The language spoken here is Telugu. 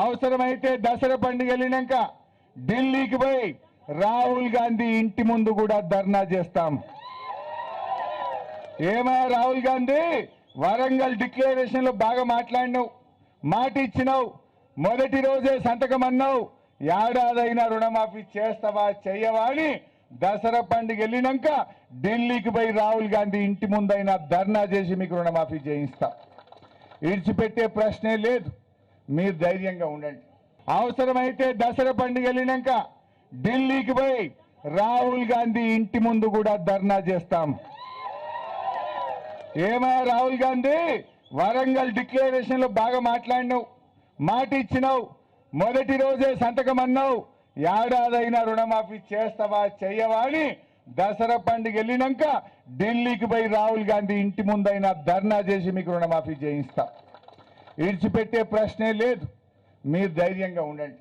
అవసరమైతే దసరా పండుగ వెళ్ళినాక ఢిల్లీకి పోయి రాహుల్ గాంధీ ఇంటి ముందు కూడా ధర్నా చేస్తాం. ఏమయ్యా రాహుల్ గాంధీ? వరంగల్ డిక్లరేషన్లో బాగా మాట్లాడినావు మాట ఇచ్చినావు మొదటి రోజే సంతకం అన్నావు. ఏడాదైనా రుణమాఫీ చేస్తావా చెయ్యవా అని దసరా పండుగ వెళ్ళినాక ఢిల్లీకి పోయి రాహుల్ గాంధీ ఇంటి ముందైనా ధర్నా చేసి మీకు రుణమాఫీ చేయిస్తా. ఇడిచిపెట్టే ప్రశ్నే లేదు. మీరు ధైర్యంగా ఉండండి. అవసరమైతే దసరా పండుగ వెళ్ళినాక ఢిల్లీకి పోయి రాహుల్ గాంధీ ఇంటి ముందు కూడా ధర్నా చేస్తాం. ఏమయ్యా రాహుల్ గాంధీ? వరంగల్ డిక్లరేషన్లో బాగా మాట్లాడినావు మాట ఇచ్చినావు మొదటి రోజే సంతకం అన్నావు. ఏడాదైనా రుణమాఫీ చేస్తావా చెయ్యవా అని దసరా పండుగ వెళ్ళినాక ఢిల్లీకి పోయి రాహుల్ గాంధీ ఇంటి ముందైనా ధర్నా చేసి మీకు రుణమాఫీ చేయిస్తాం. విడిచిపెట్టే ప్రశ్నే లేదు. మీరు ధైర్యంగా ఉండండి.